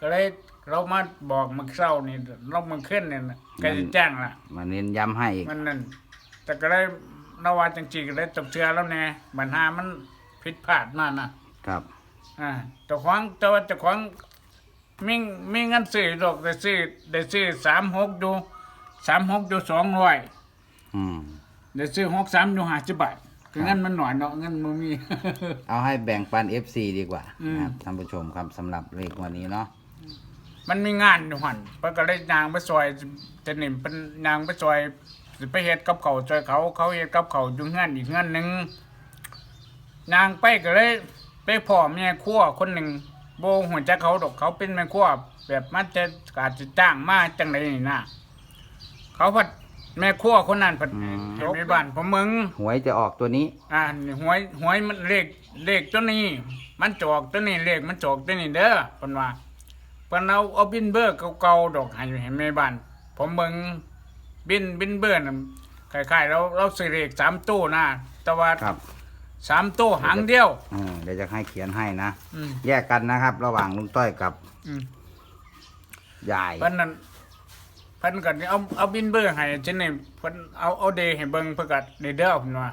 ก็เลยเรามาบอกมันเศร้านี่เรามันขึ้นเนี่ยนะก็จะแจ้งละมาเน้นย้ำให้อีกมันนั่นแต่ก็ได้นว่าจังจีก็ได้ตกเชือแล้วแน่ปัญหามันผิดพลาดมานะครับอ่าแต่ของแต่ว่าแต่ของมีมีเงินซื้อดอกได้ซื้อได้ซื้อสามหกอยู่สามหกอยู่สองร้อยอืมได้ซื้อหกสามอยู่ห้าสิบบาทคือเงินมันหน่อยเนาะเงินมันมี เอาให้แบ่งปัน FC ดีกว่าอืมนะครับท่านผู้ชมครับสำหรับเลขวันนี้เนาะ มันมีงานอยู่หันเพิ่นก็เลยนางไปซอยจะนี่เป็นนางไปซอยสิไปเฮ็ดกับเขาวซอยเขา เขาเฮ็ดกับเขาวอยู่งานอีกงานหนึงนางไปก็เลยไปพ่อแม่ครัวคนหนึ่งโบหัวจักเขาดอกเขาเป็นแม่ครัวแบบมันจะอาจจะจ้างมาจังไดนี่นะเขาพัดแม่ครัวคนนั้นพัดอยู่ในบ้านผมมึง หวยจะออกตัวนี้ อ่านี่หวยหวยมันเลขเลขตัวนี้ มันจอกตัวนี้เลขมันจอกตัวนี้เด้อเพิ่นว่า เพิ่นเอาเอาบินเบอร์เก่าๆดอกให้ให้แม่บ้านผมเบิ่งบินบินเบอร์น่ะคล้ายๆเราเราซื้อเลขสามตู้นะแต่ว่าครับ สามตู้หางเดียว อืมเดี๋ยวจะให้เขียนให้นะ อืม แยกกันนะครับ ระหว่างลุงต้อยกับอืม ยาย เพิ่นนั่นเพิ่นก็เอาเอาบินเบอร์ให้จังนี่เพิ่นเอาเอาเดย์ให้เบิ่งเพิ่นก็ได้เด้อเพิ่นว่า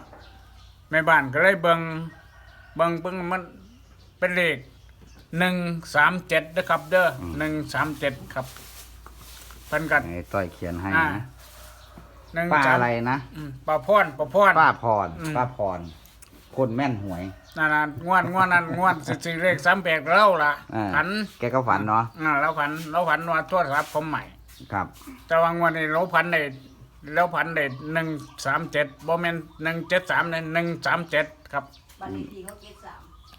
แม่บ้านก็เลยเบิ่งเบิ่งเบิ่งมันเป็นเลข 137นะครับ เด้อ137ครับเพิ่นก็ให้ต้อยเขียนให้อ่า นะ หนึ่งป้าสามอะไรนะ อืมป้าพรป้าพร ป้าพร อืม ป้าพร คนแม่นหวย นั่นน่ะงวดงวดนั้นงวดสิเลข3 8เราล่ะอ่าฝันแกก็ฝันเนาะ อ่าเราฝันเราฝันว่าโทรศัพท์ผมใหม่ ครับ แต่ว่างวดนี้เราพันได้เราพันได้หนึ่งสามเจ็ดบ่แม่นหนึ่งเจ็ดสามเลยหนึ่งสามเจ็ดครับบัตรเลขที่เขาเก็บสาม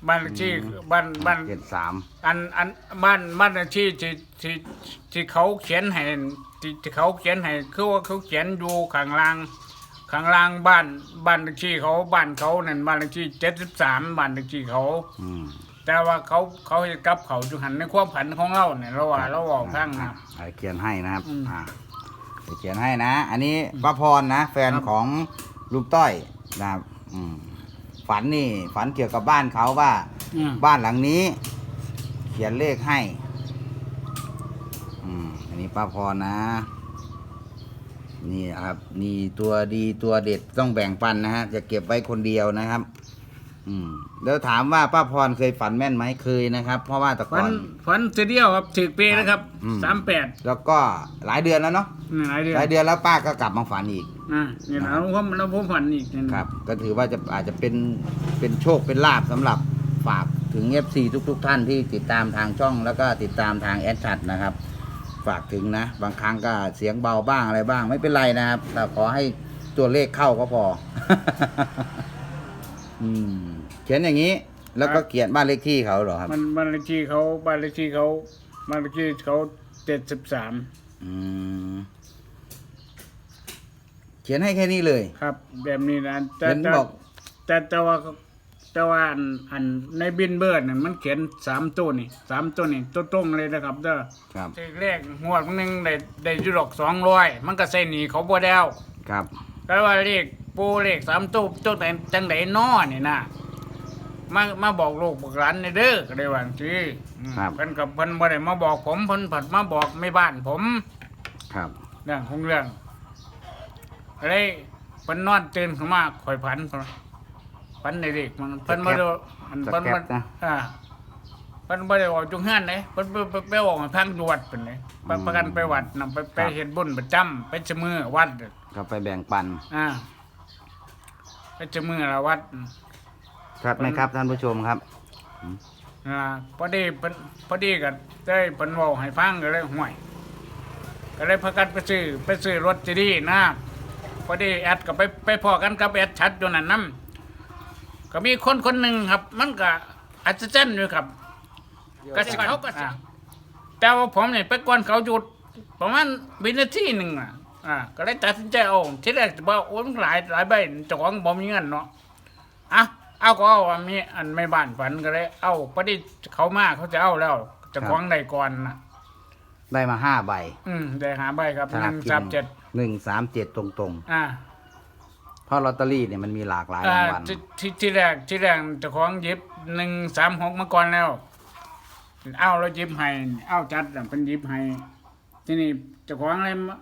บ้านเลขที่บ้านบ้านเจ็ดสามอันอันบ้านบ้านเลขที่ที่ที่ที่เขาเขียนให้ที่ที่เขาเขียนให้คือว่าเขาเขียนอยู่ข้างล่างข้างล่างบ้านบ้านเลขที่เขาบ้านเขานั่นบ้านเลขที่เจ็ดสิบสามบ้านเลขที่เขา อืมแต่ว่าเขาเขาเฮ็ดกับเขาอยู่หันในความผันของเราเนี่ยเราว่าเราบอกข้างนะ อ่าเขียนให้นะครับอืม อ่าเดี๋ยวเขียนให้นะ อันนี้ป้าพรนะ แฟนครับของลุงต้อยนะครับอืม ฝันนี่ ฝันเกี่ยวกับบ้านเขาว่า อืมบ้านหลังนี้ เขียนเลขให้ อืมอันนี้ป้าพรนะ นี่ครับ นี่ตัวดีตัวเด็ดต้องแบ่งปันนะฮะจะเก็บไว้คนเดียวนะครับ อืมแล้วถามว่าป้าพรเคยฝันแม่นไหมเคยนะครับ เพราะว่าแต่ฝัก่อนน ฝันเสียเดียวครับถือปีนะครับอืม สามแปดแล้วก็หลายเดือนแล้วเนาะหลายเดือนหลายเดือนแล้วป้าก็กลับมาฝันอีก อ่านี่นะเราผมเราผมฝันอีกนี่นะครับ ก็ถือว่าจะอาจจะเป็นเป็นโชคเป็นลาบสำหรับฝากถึง FC ทุกๆท่านที่ติดตามทางช่อง แล้วก็ติดตามทางแอดชัดนะครับ ฝากถึงนะ บางครั้งก็เสียงเบาบ้างอะไรบ้างไม่เป็นไรนะครับแต่ขอให้ตัวเลขเข้าก็พอ อืม เขียนอย่างนี้ แล้วก็เขียนบ้านเลขที่เขาเหรอครับ มันบ้านเลขที่เขาบ้านเลขที่เขาบ้านเลขที่เขาเจ็ดสิบสามอืมเขียนให้แค่นี้เลย ครับ แบบนี้นะแต่เห็นแต่บอก แต่แต่ว่าแต่ว่าอันอันในบินเบิร์ดน่ะมันเขียนสามตัวนี่สามตัวนี่ตัวตรงเลยนะครับเด้อครับเลขแรกงวดหนึงได้ได้อยุดอกสองร้อยมันก็ใส่หนีเขาบ่แล้วครับ แต่ว่าเลขปูเลขสามตู้ตัวไหนจังไหนน้อนี่นะ มามาบอกลูกบอกหลานในเด้อก็ได้ว่าจีครับ เพิ่นกับเพิ่นบ่ได้มาบอกผมเพิ่นผัดมาบอกไม่บ้านผมครับ เรื่องของเรื่องอะไรเพิ่นนอนตื่นขึ้นมาข่อยพันเพิ่นพันในเด็กมันเพิ่นบ่ได้มันสเพิ่นแคบ่ปนะ อ่าเพิ่นบ่ได้ออกจุงหันเด้เพิ่นไปไปไปออกทางวัดเพิ่นเด้ไปประกันไปวัดนำไปไปเฮ็ดบุญประจำไปเสมอวัด ก็ไปแบ่งปัน อ่าไปเสมอละวัด ครับไหมครับท่านผู้ชมครับ อ่าพอดีเพิ่นพอดีก็ได้เพิ่นเว้าให้ฟังก็เลยห่วย ก็เลยพากันไปซื้อไปซื้อรถจีดีนะพอดีแอดก็ไปไปพอกันกับแอดชัดอยู่นั่นนํก็มีคนคนหนึ่งครับ มันก็อัศจรรย์อยู่ครับก็สิเขาก็สิแต่ว่าผมเนี่ยไปก่อนเขาหยุดประมาณวินาทีหนึ่งอะอ่าก็เลยตัดสินใจเอาที่แรกจะบอกโอ้ยมันหลายหลายใบเจ้าของบ่มีเงินเนาะอะ เอาก็เอาอันนี้อันไม่บ้านฝันก็เลย เอาพอดีเขามาเขาจะเอาแล้วเจ้าของได้ก่อนนะได้มาห้าใบอืมได้หาใบครับสหลากนึ่งกินสามเจ็ดหนึ่งสามเจ็ดตรงอ่าๆ เพราะลอตเตอรี่เนี่ยมันมีหลากหลายอ่ารางวัลที่ที่ที่แรกที่แรกเจ้าของหยิบหนึ่งสามหกมาก่อนแล้ว เอาแล้วหยิบให้เอาจัดน่ะเป็นหยิบให้ทีนี้เจ้าของอะไรมา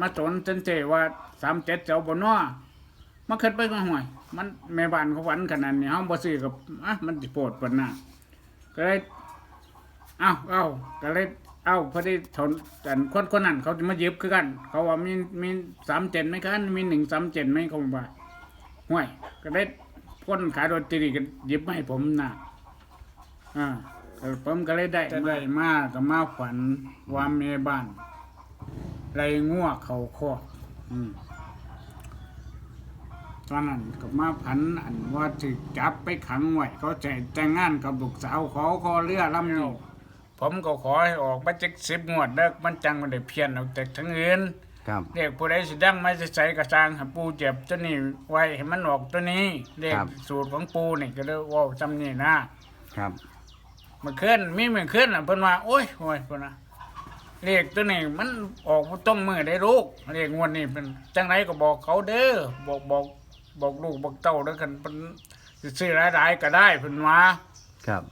มาสนจนเจว่าสามเจ็ดเจ้าบนนอมาขึ้นไปก็ห่วย มันแม่บ้านเขาหวันขนาดนี้เฮาบ่ซื้อกับอะมันสิโปรดปานน่ะก็เลยเอาเอาก็เลยเอาพอดีทนแต่คนคนนั้นเขาจะมาหยิบคือกัน เขาว่ามีมีสามเจ็ดไหมกันมีหนึ่งสามเจ็ดไหมเขาบอกว่าห่วย ก็ได้พ่นขายโรตีก็หยิบมาให้ผมน่ะอ่าก็ผมก็เลยได้ได้มาก็มาฝันว่าเมียบ้านไรงัวเขาคอกอืม ตอนนั้นก็มาผันอันว่าถึกจับไปขังไว้เขาใจแต่งงานกับลูกสาวขอขอเรือลำนี้ผมก็ขอให้ออกมาจากสิบงวดเด้อมันจังมันได้เพี้ยนออกจากทั้งอื่นครับเรียกผู้ใดสิดังไม่ใส่กระจางให้ปูเจ็บตัวนี้ไว้ให้มันออกตัวนี้เรียกครับสูตรของปูนี่ก็เลยเว่าจำนี่นะครับมันเคลื่อนมีมันเคลื่อนอะเพิ่นว่าโอ้ยโอ้ยเพิ่นว่าเรียกตัวนี้มันออกบ่ต้องมือได้ลูกเรียกงวดนี้เป็นจังไรก็บอกเขาเด้อบอกบอก บอกลูกบอกเต้าเด้อกันเพิ่นสิซื้อหลายๆก็ได้เพิ่นว่าครับ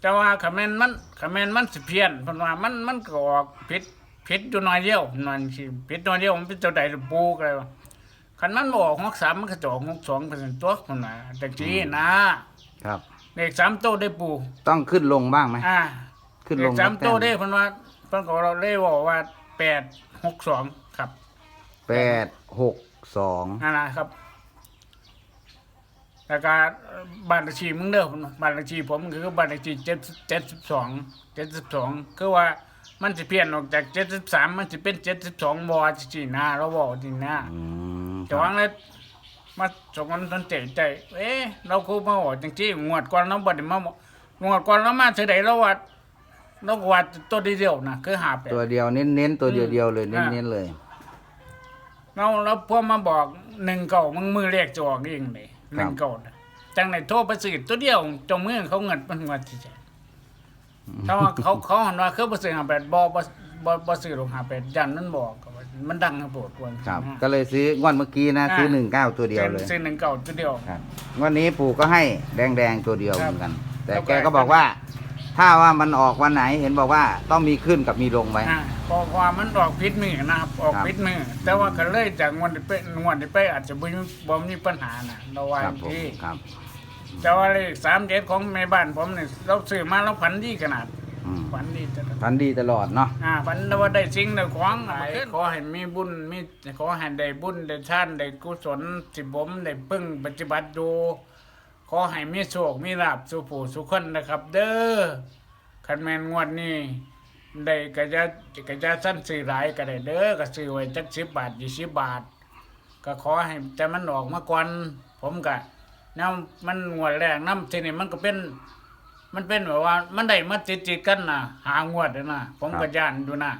แต่ว่าคำแมนมันคำแมนมันสิเพี้ยนเพราะว่ามันมันก็ออกผิดผิดอยู่หน่อยเดียวหน่อยสิผิดหน่อยเดียวมันเป็นตัวใดตัวปูก็เลยว่าคันมันบออกหกสามมันก็จะออกหกสองเป็นตัวคนน่ะแต่ทีนะครับ เลขสามโตวได้ปูต้องขึ้นลงบ้างไหมอ่าขึ้นเลลขงสามนับโตวแต้ได้เพราะว่าเพิ่นก็เราเลยบอกว่าแปดหกสองครับแปดหกสองนั่นนะครับ แล้วก็บ้านเลขที่มึงเด้อบ้านเลขที่ผมคือบ้านเลขที่เจ็ดเจ็ดสิบสองเจ็ดสิบสองคือว่ามันจะเพี้ยนออกจากเจ็ดสิบสามมันจะเป็นเจ็ดสิบสองบอจริงๆนะเราบอกจริงนะอืมคจะรับวางเลยมาสองคนตนเตะใจ เอ๊ะเราคูมาบอกจริงๆงวดก่อนเราบ่ได้มาบอกงวดก่อนเรามาเท่าใดเราวัดเราก็วัดตัวเดียวนะคือหาแปดตัวเดียวเน้นเน้นๆตัวเดียวเดียวๆเลยอ่าเน้นๆเลยเราเราพอมาบอกหนึ่งเก่ามึงมือเรียกจะออกเองเลย หนึ่งเก่าน่ะจังไหนโทรไปสื่อตัวเดียวจงมือเขาเงินมันเงินที่ใจถ้าว่าเขาเขาหันว่าคือบ่ซื้อหาแปดบ่บ่บ่บ่ซื้อลงหาแปดยันมันบอกก็ว่ามันดังกระโปดควรครับ ก็เลยซื้องวดเมื่อกี้นะซื้อหนึ่งเก้าตัวเดียวเลยซื้อหนึ่งเก่าตัวเดียวครับงวันนี้ปู่ก็ให้แดงแดงๆตัวเดียวคเหรับมือนกัน แต่แล้วก็แกก็บอกว่า ถ้าว่ามันออกวันไหนเห็นบอกว่าต้องมีขึ้นกับมีลงไว้ อ่าเพราะว่ามันออกพิษมือนะครับออกครับพิษมือ แต่ว่าก็เลยจากงวดที่ไปงวดที่ไปอาจจะบ่มีบ่มีปัญหาน่ะเราว่าครับผมที่ ครับแต่ว่าเลขสามเจ็ดของแม่บ้านผมเนี่ยเราซื้อมาเราพันดีขนาดอืมพันดีจังพันดีตลอดเนาะ อ่าพันว่าได้สิ่งได้ของอะไรขอให้มีบุญมีขอให้ได้บุญได้ทานได้กุศลสิผมได้พึ่งปฏิบัติดู ขอให้มีโชคมีลาภสุผู้สุขคนนะครับ เด้อคันแมนงวดนี้ได้ก็จะก็จะสั้นซื้อหลายก็ได้เด้อก็ซื้อไว้จักสิบบาทยี่สิบบาท ก็ขอให้แต่มันออกมาก่อนผมก็น้ำมันงวดแรกน้ำทีนี้มันก็เป็น มันเป็นแบบว่า มันได้มาติดติดกันนะหางวดน่ะนะผมก็ย่านอยู่นะ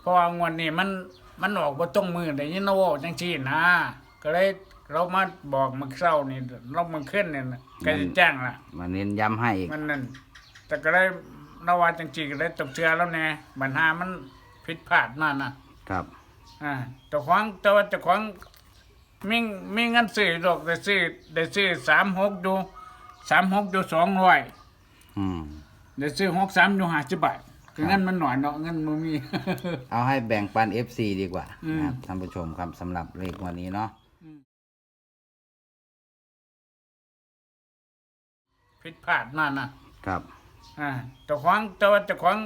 เพราะว่างวดนี้มันมันออกบ่ตรงมือได้ยินว่จังซี่นะก็เลย เรามาบอกมันเศร้านี่เรามันขึ้นเนี่ยนะก็จะแจ้งละมาเน้นย้ำให้อีกมันนั่นแต่ก็เลยเราว่าจังซี่ก็เลยตกเชื่อแล้วแน่ปัญหามันผิดพลาดมานะครับอ่าเจ้าของแต่ว่าเจ้าของมีมีเงินซื้อดอกได้ซื้อได้ซื้อ36อยู่36อยู่200อืมเดี๋ยวซื้อหกสามอยู่ห้าสิบบาทคือเงินมันหน่อยเนาะเงินมันมี เอาให้แบ่งปัน FC ดีกว่าอืมนะครับท่านผู้ชมครับสำหรับเลขวันนี้เนาะ ผิดพลาดนั่นนะครับ อ่าเจ้าของแต่ว่าเจ้าของ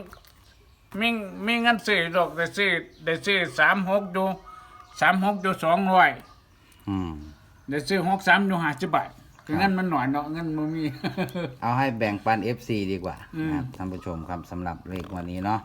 มีมีเงินซื้อดอกได้ซื้อได้ซื้อสามหกอยู่สามหกอยู่สองร้อยอืมเดี๋ยวซื้อหกสามอยู่ห้าสิบบาทคือเงินมันหน่อยเนาะเงินมันมี เอาให้แบ่งปัน FC ดีกว่าอืมนะครับท่านผู้ชมครับสำหรับเลขวันนี้เนาะ